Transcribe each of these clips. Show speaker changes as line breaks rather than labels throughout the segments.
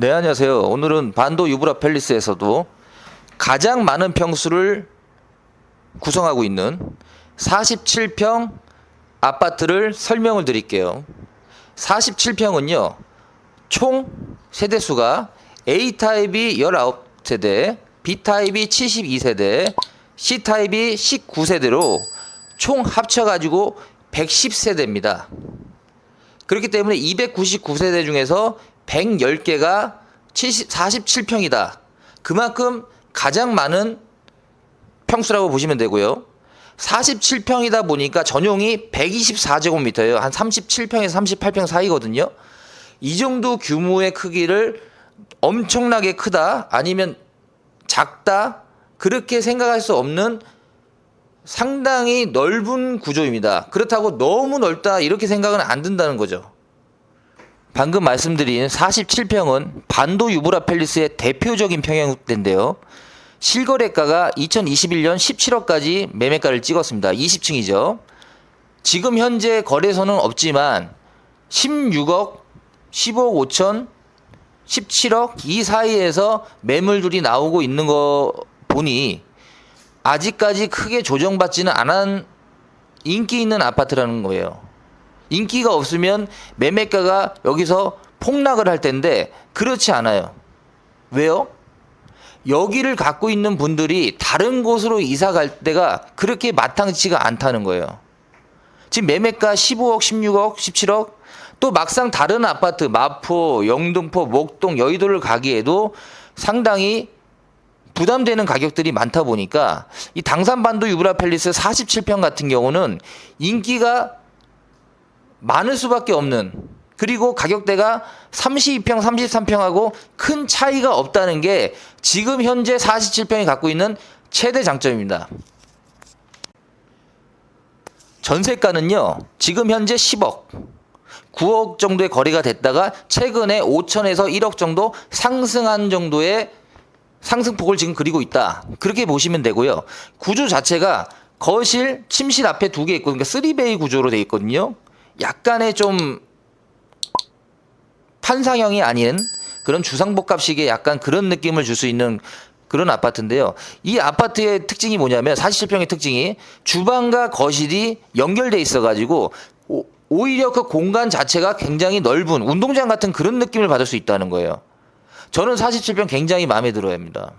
네, 안녕하세요. 오늘은 반도 유브라 팰리스에서도 가장 많은 평수를 구성하고 있는 47평 아파트를 설명을 드릴게요. 47평은요, 총 세대수가 A타입이 19세대, B타입이 72세대, C타입이 19세대로 총 합쳐가지고 110세대입니다. 그렇기 때문에 299세대 중에서 110개가 70, 47평이다. 그만큼 가장 많은 평수라고 보시면 되고요. 47평이다 보니까 전용이 124제곱미터예요. 한 37평에서 38평 사이거든요. 이 정도 규모의 크기를 엄청나게 크다 아니면 작다 그렇게 생각할 수 없는 상당히 넓은 구조입니다. 그렇다고 너무 넓다 이렇게 생각은 안 든다는 거죠. 방금 말씀드린 47평은 반도 유브라 팰리스의 대표적인 평형대인데요. 실거래가가 2021년 17억까지 매매가를 찍었습니다. 20층이죠. 지금 현재 거래소는 없지만 16억, 15억 5천, 17억 이 사이에서 매물들이 나오고 있는 거 보니 아직까지 크게 조정받지는 않은 인기 있는 아파트라는 거예요. 인기가 없으면 매매가가 여기서 폭락을 할 텐데 그렇지 않아요. 왜요? 여기를 갖고 있는 분들이 다른 곳으로 이사 갈 때가 그렇게 마땅치가 않다는 거예요. 지금 매매가 15억, 16억, 17억 또 막상 다른 아파트 마포, 영등포, 목동, 여의도를 가기에도 상당히 부담되는 가격들이 많다 보니까 이 당산반도 유브라 팰리스 47평 같은 경우는 인기가 많을 수밖에 없는 그리고 가격대가 32평, 33평하고 큰 차이가 없다는 게 지금 현재 47평이 갖고 있는 최대 장점입니다. 전세가는요, 지금 현재 10억, 9억 정도의 거래가 됐다가 최근에 5천에서 1억 정도 상승한 정도의 상승폭을 지금 그리고 있다. 그렇게 보시면 되고요. 구조 자체가 거실, 침실 앞에 두 개 있고, 그러니까 3베이 구조로 되어 있거든요. 약간의 좀 판상형이 아닌 그런 주상복합식의 약간 그런 느낌을 줄 수 있는 그런 아파트인데요. 이 아파트의 특징이 뭐냐면 47평의 특징이 주방과 거실이 연결돼 있어 가지고 오히려 그 공간 자체가 굉장히 넓은 운동장 같은 그런 느낌을 받을 수 있다는 거예요. 저는 47평 굉장히 마음에 들어야 합니다.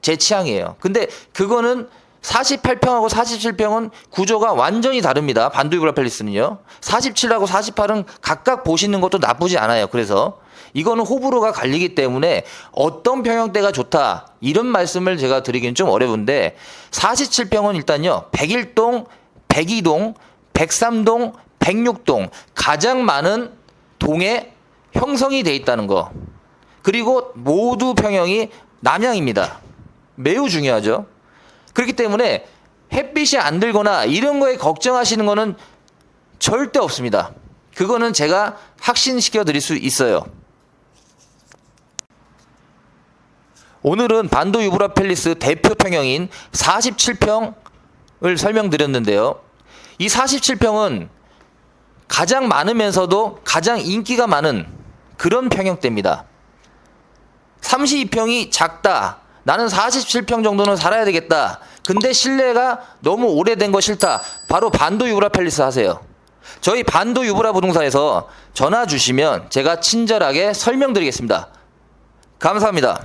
제 취향이에요. 근데 그거는 48평하고 47평은 구조가 완전히 다릅니다. 반도유브라 팰리스는요. 47하고 48은 각각 보시는 것도 나쁘지 않아요. 그래서 이거는 호불호가 갈리기 때문에 어떤 평형대가 좋다 이런 말씀을 제가 드리기는 좀 어려운데 47평은 일단요 101동, 102동, 103동, 106동 가장 많은 동에 형성이 돼 있다는 거 그리고 모두 평형이 남향입니다. 매우 중요하죠. 그렇기 때문에 햇빛이 안 들거나 이런 거에 걱정하시는 거는 절대 없습니다. 그거는 제가 확신시켜 드릴 수 있어요. 오늘은 반도 유브라 팰리스 대표 평형인 47평을 설명드렸는데요. 이 47평은 가장 많으면서도 가장 인기가 많은 그런 평형대입니다. 32평이 작다. 나는 47평 정도는 살아야 되겠다. 근데 실내가 너무 오래된 거 싫다. 바로 반도 유브라 팰리스 하세요. 저희 반도 유브라 부동산에서 전화 주시면 제가 친절하게 설명드리겠습니다. 감사합니다.